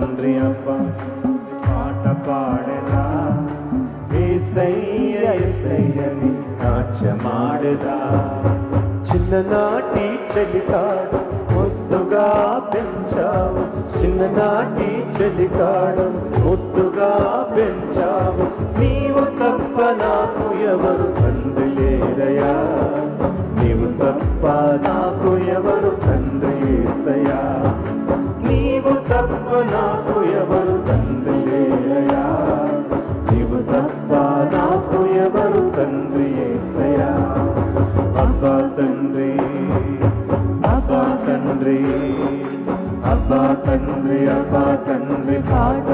తండ్రియప్ప పాట పాడదా? ఏసయ్య ఏసయ్యని నాట్యమాడేదా చిన్ననాటి చెలికాడు ముద్దుగా పెంచావు. చిన్ననాటి చెలికాడు ముద్దుగా పెంచావు. నీవు తప్ప నాకు ఎవరు తండ్రి లేరయా నీవు తప్ప నాకు ఎవరు తండ్రి ఏసయా నాకు ఎవరు తండ్రి లేరయా నీవు తప్ప నాకు ఎవరు తండ్రి ఏసయ్యా? అబ్బా తండ్రి అబ్బా తండ్రి అబ్బా తండ్రి అబ్బా తండ్రి పాట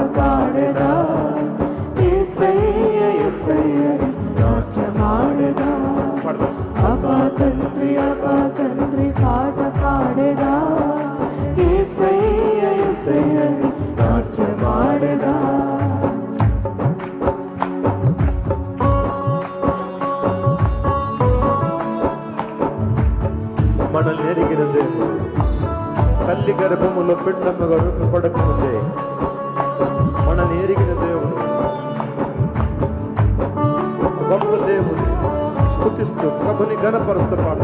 గర్భములో పిండముగా రూపపడకముందే మన నేరిగిన దేవుడు గొప్ప దేవుడు స్థుతిస్తూ ప్రభుని గణపరుస్తూ పాట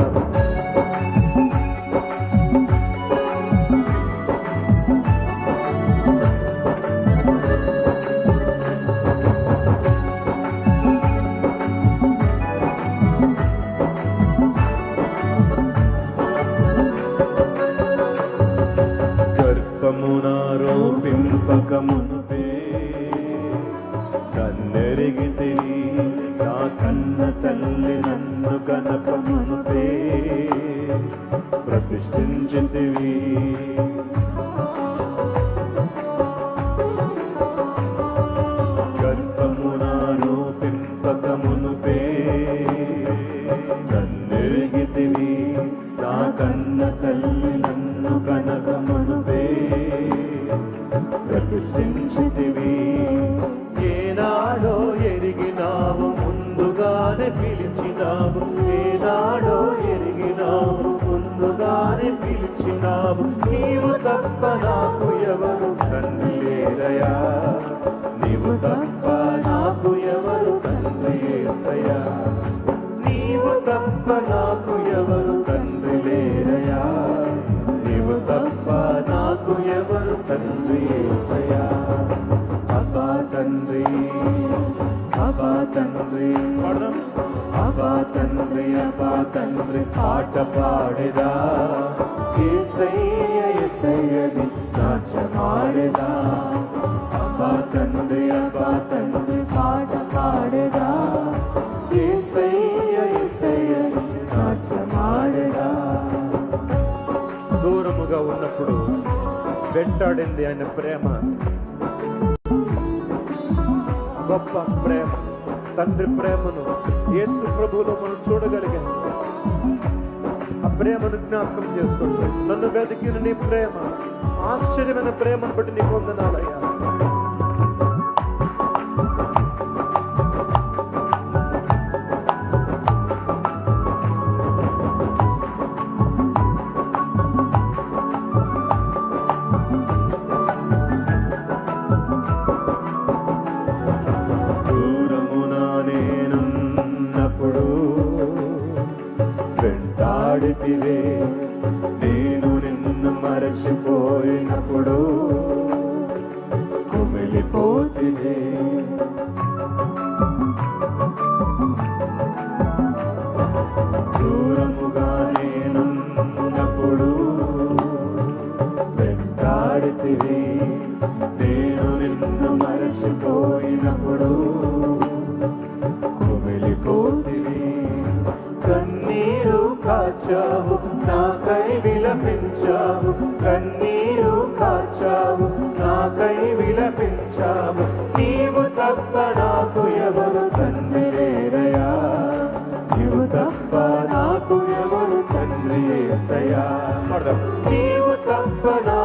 నాకు ఎవరు తండ్రి లేరయా నీవు తప్ప నాకు ఎవరు తండ్రి ఏసయ్యా అబ్బా తండ్రి అబ్బా తండ్రి అబ్బా తండ్రి అబ్బా తండ్రి పాట పాడేదా ఏసయ్య దూరముగా ఉన్నప్పుడు వెంటాడింది ఆయన ప్రేమ. గొప్ప ప్రేమ. తండ్రి ప్రేమను యేసు ప్రభువులో మనం చూడగలిగాం. ఆ ప్రేమను జ్ఞాపకం చేసుకుంటాం నన్ను వెతికిన నీ ప్రేమ ఆశ్చర్యమైన ప్రేమను బట్టి నీ పొందనాలయ్యా వెంటాడితివి నేను నిన్ను మరచిపోయినప్పుడు కుమిలిపోతివి కన్నీరు కాచావు నాకై విలపించావు. కన్నీరు కాచావు నాకై విలపించావు. నీవు తప్ప నాకు ఎవరు తండ్రి లేరయా? నీవు తప్ప నాకు ఎవరు తండ్రి ఏసయ్యా నీవు తప్ప నాకు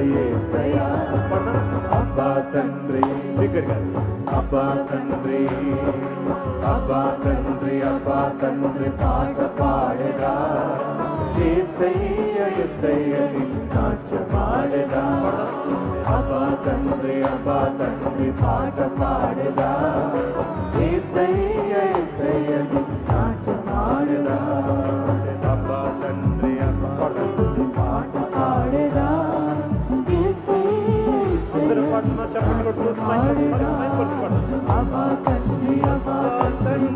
తండ్రి అబ్బా తండ్రి అబ్బా తండ్రి అబ్బా తండ్రి అబ్బా తండ్రి పాట పాడగా. ఏసయ్య ఎస్ఐయని నాట్య పాడగా. అబ్బా తండ్రి అబ్బా తండ్రి పాట పాడగా. ఏసయ్య அபா கண்ணி அபா கண்ணி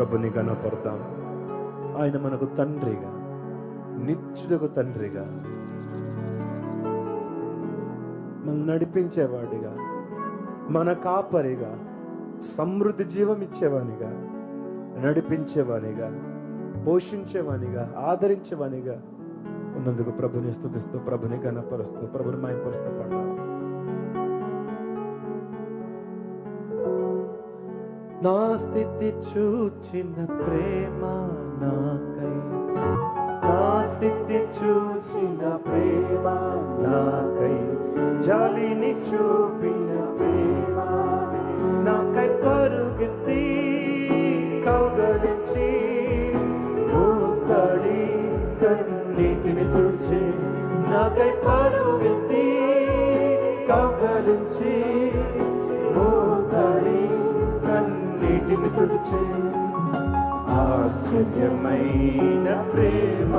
ప్రభుని కనపడతాం ఆయన మనకు తండ్రిగా నిత్యుడకు తండ్రిగా మనం నడిపించేవాడిగా మన కాపరిగా సమృద్ధి జీవం ఇచ్చేవానిగా నడిపించేవానిగా పోషించేవానిగా ఆదరించేవానిగా ఉన్నందుకు ప్రభుని స్థుతిస్తూ ప్రభుని గణపరుస్తూ ప్రభుని మాయపరుస్తూ పడ్డాను నా స్థితి చూచిన ప్రేమ నాకై. నా స్థితి చూచిన ప్రేమ నాకై. జాలిని చూపిన ప్రేమ వాత్సల్యమైన ప్రేమ.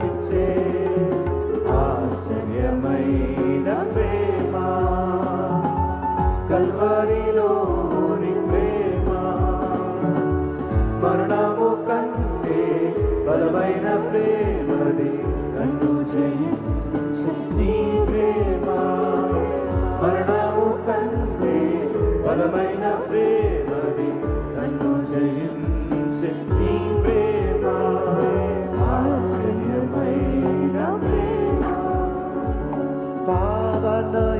Sanchez. 爸爸的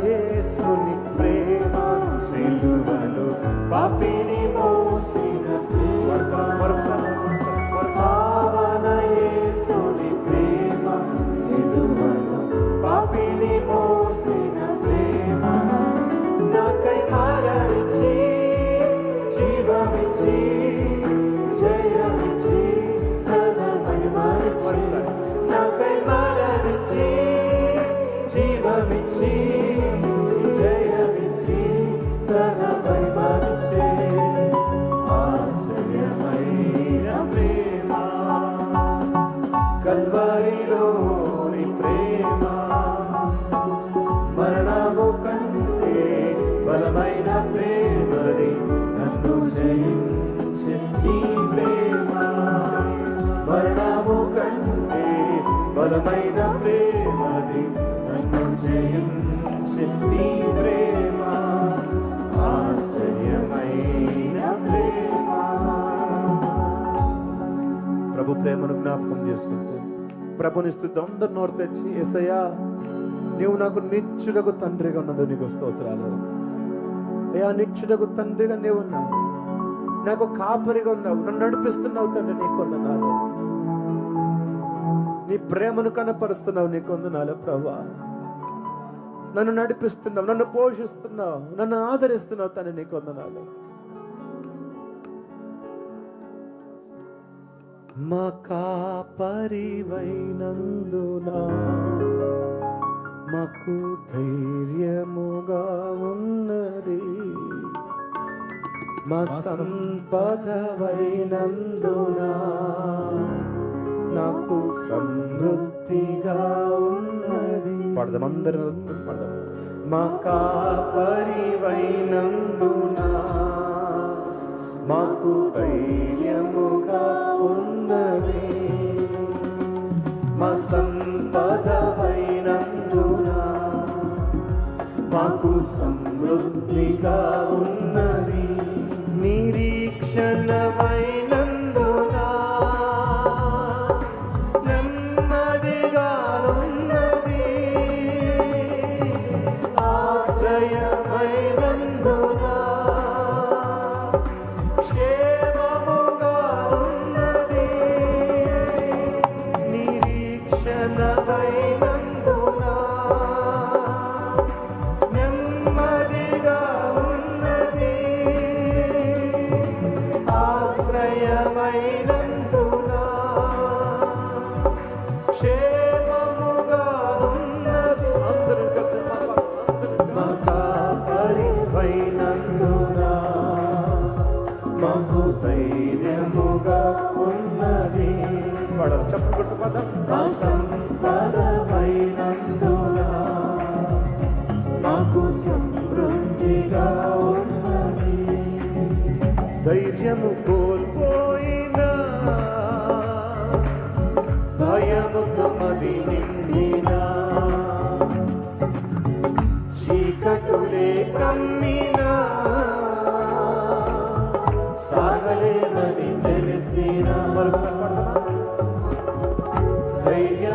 జ్ఞాపకం చేసుకుంటూ ప్రభుని స్థుతి అందరు నోరు తెచ్చి ఏసయ్యా నీవు నాకు నిత్యుడకు తండ్రిగా ఉన్నది నీకు స్తోత్రాలు. అయ్యా నిత్యుడకు తండ్రిగా నీవు ఉన్నావు. నాకు కాపరిగా ఉన్నావు. నన్ను నడిపిస్తున్నావు తండ్రి నీ కొందనాలు నీ ప్రేమను కనపరుస్తున్నావు నీ కొందనాలు ప్రభా. నన్ను నడిపిస్తున్నావు నన్ను పోషిస్తున్నావు నన్ను ఆదరిస్తున్నావు తండ్రి నీ కొందనాలు మా కాపరివైనందునా మాకు ధైర్యముగా ఉన్నది. మా సంపదవైనందునా నాకు సమృద్ధిగా ఉన్నది. పడదాం అందరం పడదాం. మా కాపరివైనందునా మాకు ధైర్యముగా సమృద్ధిగా వాడాలి చెప్పు పదం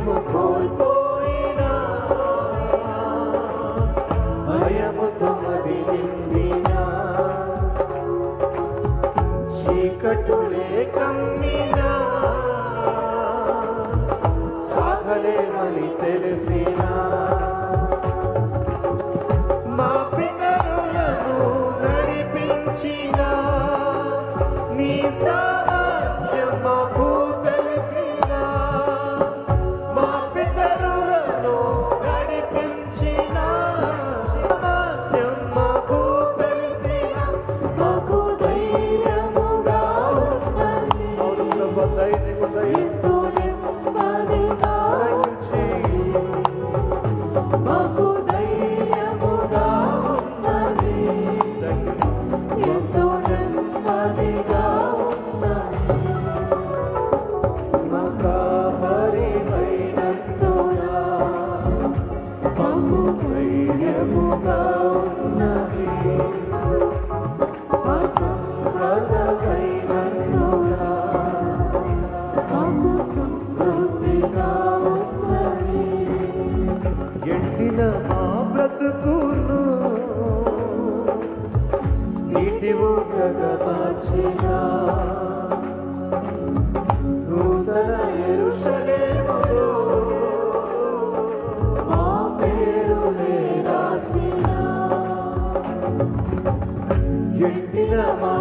ফুল ಎಂದಿನ ಮಾ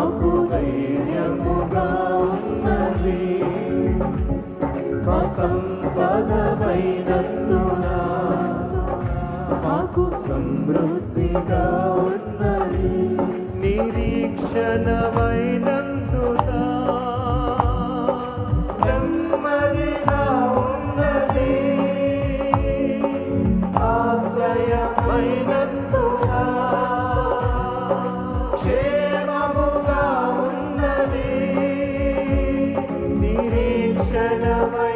నాకు ధైర్యముగా ఉన్నది. మా సంపదమైనందున మాకు సమృద్ధిగా ఉన్నది. నిరీక్షణమైనందు Sanamaya.